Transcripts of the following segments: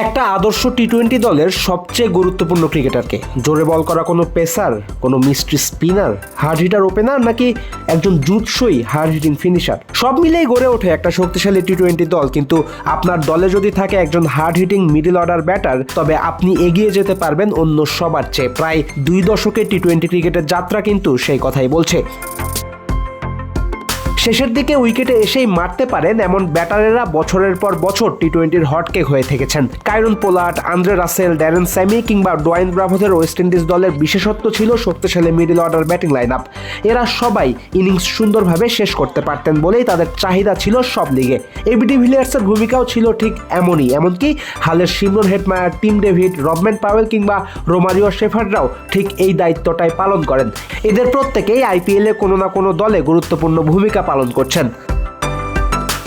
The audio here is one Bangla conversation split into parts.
একটা আদর্শ টি টোয়েন্টি দলের সবচেয়ে গুরুত্বপূর্ণ ক্রিকেটারকে? জোরে বল করা কোনো পেসার, কোনো mystery spinner, hard hitter opener, নাকি একজন জুৎসই হার্ড হিটিং ফিনিশার? সব মিলেই গড়ে ওঠে একটা শক্তিশালী টি টোয়েন্টি দল, কিন্তু আপনার দলে যদি থাকে একজন hard hitting middle order batter, তবে আপনি এগিয়ে যেতে পারবেন অন্য সবার চেয়ে। প্রায় দুই দশকের টি টোয়েন্টি ক্রিকেটের যাত্রা কিন্তু সেই কথাই বলছে। শেষের দিকে উইকেটে এসেই মারতে পারেন এমন ব্যাটারেরা বছরের পর বছর টি টোয়েন্টির হটকেক হয়ে থেকেছেন। Kieron Pollard Andre Russell, Darren Sammy কিংবা ডোয়াইন ব্রাভোদের ওয়েস্ট ইন্ডিজ দলের বিশেষত্ব ছিল শক্তিশালী middle order batting line up এরা সবাই ইনিংস সুন্দরভাবে শেষ করতে পারতেন বলেই তাদের চাহিদা ছিল সব লিগে। এবিডি ভিলিয়ার্সের ভূমিকাও ছিল ঠিক এমনই, এমনকি হালের Shimron Hetmyer Tim David Rovman Powell কিংবা রোমারিও শেফার্ডরাও ঠিক এই দায়িত্বটাই পালন করেন। এদের প্রত্যেকেই আইপিএলে কোনো না কোনো দলে গুরুত্বপূর্ণ ভূমিকা পালন করছেন।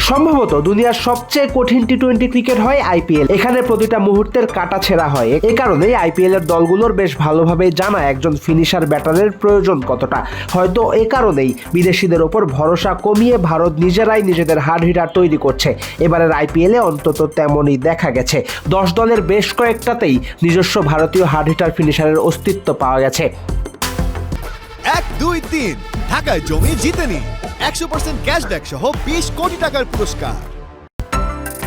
সম্ভবত দুনিয়ার সবচেয়ে কঠিন টি টোয়েন্টি ক্রিকেট হয় আইপিএল এখানে প্রতিটা মুহূর্তের কাটা ছেঁড়া হয়। এ কারণেই আইপিএল এর দলগুলোর বেশ ভালোভাবে জানা একজন ফিনিশার ব্যাটারের প্রয়োজন কতটা। হয়তো এ কারণেই বিদেশিদের ওপর ভরসা কমিয়ে ভারত নিজেরাই নিজেদের হার্ড হিটার তৈরি করছে। এবারের আইপিএলে অন্তত তেমনই দেখা গেছে। দশ দলের বেশ কয়েকটাতেই নিজস্ব ভারতীয় হার্ড হিটার ফিনিশারের অস্তিত্ব পাওয়া গেছে। এক, দুই, তিন। ঢাকায় জমি জিতে নিন একশো পার্সেন্ট ক্যাশব্যাক সহ বিশ কোটি টাকার পুরস্কার।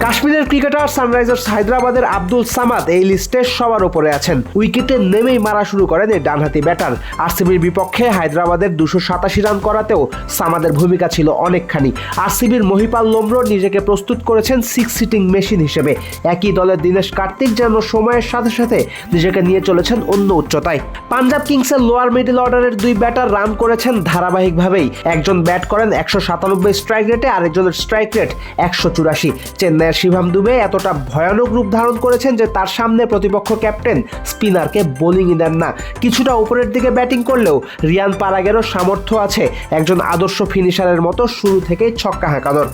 কাশ্মীরের ক্রিকেটার সানরাইজার্স হায়দ্রাবাদের আব্দুল সামাদ এই লিস্টে সবার উপরে আছেন। উইকেটে নেমেই মারা শুরু করেন এই ডানহাতি ব্যাটার। আরসিবির বিপক্ষে হায়দ্রাবাদের দুশো সাতাশি রান করাতেও সামাদের ভূমিকা ছিল অনেকখানি। আরসিবির মহিপাল লোমরো নিজেকে প্রস্তুত করেছেন সিক্স সিটিং মেশিন হিসেবে। একই দলের দীনেশ কার্তিক যেন সময়ের সাথে সাথে নিজেকে নিয়ে চলেছেন অন্য উচ্চতায়। পাঞ্জাব কিংসের লোয়ার মিডল অর্ডারের দুই ব্যাটার রান করেছেন ধারাবাহিকভাবেই। একজন ব্যাট করেন একশো সাতানব্বই স্ট্রাইক রেটে, আরেকজনের স্ট্রাইক রেট একশো চুরাশি। চেন্নাইয়ের শিভাম দুবে এতটা ভয়ানক রূপ ধারণ করেছেন যে তার সামনে প্রতিপক্ষ ক্যাপ্টেন স্পিনারকে বোলিংই দেন না। কিছুটা উপরের দিকে ব্যাটিং করলেও রিয়ান পারাগেরও সামর্থ্য আছে একজন আদর্শ ফিনিশারের মতো শুরু থেকেই ছক্কা হাঁকানোর।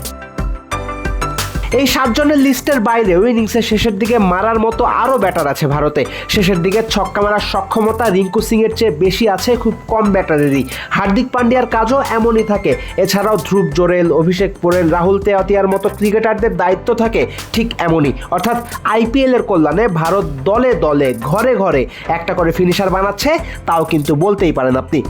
এই সাতজনের লিস্টের বাইরেও ইনিংসের শেষের দিকে মারার মতো আরও ব্যাটার আছে ভারতে। শেষের দিকে ছক্কা মারার সক্ষমতা রিঙ্কু সিং এর চেয়ে বেশি আছে খুব কম ব্যাটারেরই। হার্দিক পান্ডিয়ার কাজও এমনই থাকে। এছাড়াও ধ্রুব, জোরেল, অভিষেক পোরেল, রাহুল তেয়াতিয়ার মতো ক্রিকেটারদের দায়িত্ব থাকে ঠিক এমনই। অর্থাৎ আইপিএল এর কল্যাণে ভারত দলে দলে, ঘরে ঘরে একটা করে ফিনিশার বানাচ্ছে, তাও কিন্তু বলতেই পারেন আপনি।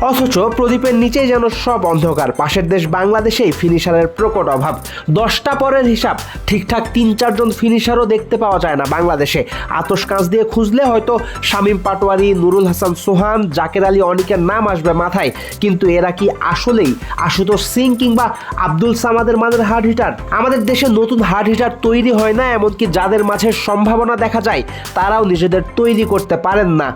অথচ প্রদীপের নিচেই যেন সব অন্ধকার। পাশের দেশ বাংলাদেশেই ফিনিশারের প্রকট অভাব। দশটা পরের হিসাব। ঠিকঠাক তিন, চারজন ফিনিশারও দেখতে পাওয়া যায় না বাংলাদেশে। আতস কাঁচ দিয়ে খুঁজলে হয়তো শামীম পাটোয়ারি, নুরুল হাসান সোহান, জাকের আলী অনিকের নাম আসবে মাথায়। কিন্তু এরা কি আসলেই আশুতোষ সিং কিংবা আব্দুল সামাদের মাঝের হার্ড হিটার? আমাদের দেশে নতুন হার্ড হিটার তৈরি হয় না, এমনকি যাদের মাঝে সম্ভাবনা দেখা যায়, তারাও নিজেদের তৈরি করতে পারেন না।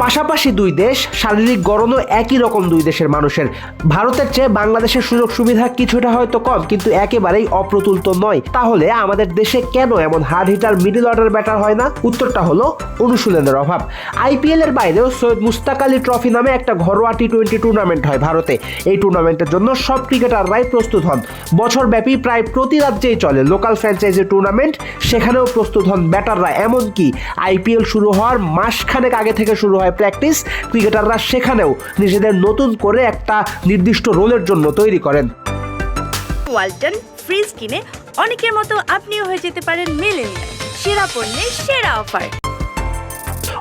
পাশাপাশি দুই দেশ শারীরিক গড়নও একই রকম দুই দেশের মানুষের। ভারতের চেয়ে বাংলাদেশের সুযোগ সুবিধা কিছুটা হয়তো কম, কিন্তু একেবারেই অপ্রতুল তো নয়। তাহলে আমাদের দেশে কেন এমন hard hitter middle order batter হয় না? উত্তরটা হলো অনুশীলনের অভাব। আইপিএল এর বাইরেও সৈয়দ মুস্তাক আলী ট্রফি নামে একটা ঘরোয়া টি টোয়েন্টি টুর্নামেন্ট হয় ভারতে। এই টুর্নামেন্টের জন্য সব ক্রিকেটাররাই প্রস্তুত হন। বছরব্যাপী প্রায় প্রতি রাজ্যেই চলে লোকাল ফ্র্যাঞ্চাইজি টুর্নামেন্ট সেখানেও প্রস্তুত হন ব্যাটাররা এমনকি আইপিএল শুরু হওয়ার মাসখানেক আগে থেকে শুরু হয় প্র্যাকটিস ক্রিকেটাররা সেখানেও নিজেদের নতুন করে একটা নির্দিষ্ট রোলের জন্য তৈরি করেন। ওয়ালটন ফ্রিজ কিনে অনেকের মতো আপনিও হয়ে যেতে পারেন মিলেনিয়াল। সেরা পণ্যের সেরা অফার।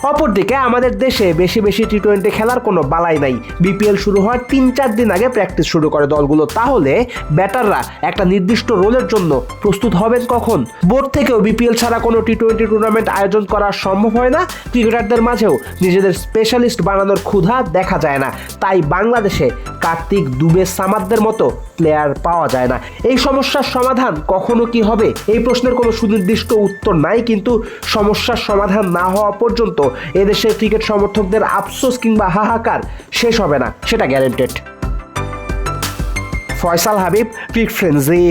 অপরদিকে আমাদের দেশে বেশি বেশি টি টোয়েন্টি খেলার কোনো বালাই নাই। বিপিএল শুরু হওয়ার তিন চার দিন আগে প্র্যাকটিস শুরু করে দলগুলো। তাহলে ব্যাটাররা একটা নির্দিষ্ট রোলের জন্য প্রস্তুত হবেন কখন? বোর্ড থেকেও বিপিএল ছাড়া কোনো টি টোয়েন্টি টুর্নামেন্ট আয়োজন করা সম্ভব হয় না। ক্রিকেটারদের মাঝেও নিজেদের স্পেশালিস্ট বানানোর ক্ষুধা দেখা যায় না। তাই বাংলাদেশে কার্তিক দুবে সামাদদের মতো প্লেয়ার পাওয়া যায় না। এই সমস্যার সমাধান কখনো কি হবে? এই প্রশ্নের কোনো সুনির্দিষ্ট উত্তর নাই, কিন্তু সমস্যার সমাধান না হওয়া পর্যন্ত এদেশের ক্রিকেট সমর্থকদের আফসোস কিংবা হাহাকার শেষ হবে না, সেটা guaranteed Faisal Habib, cric frenzy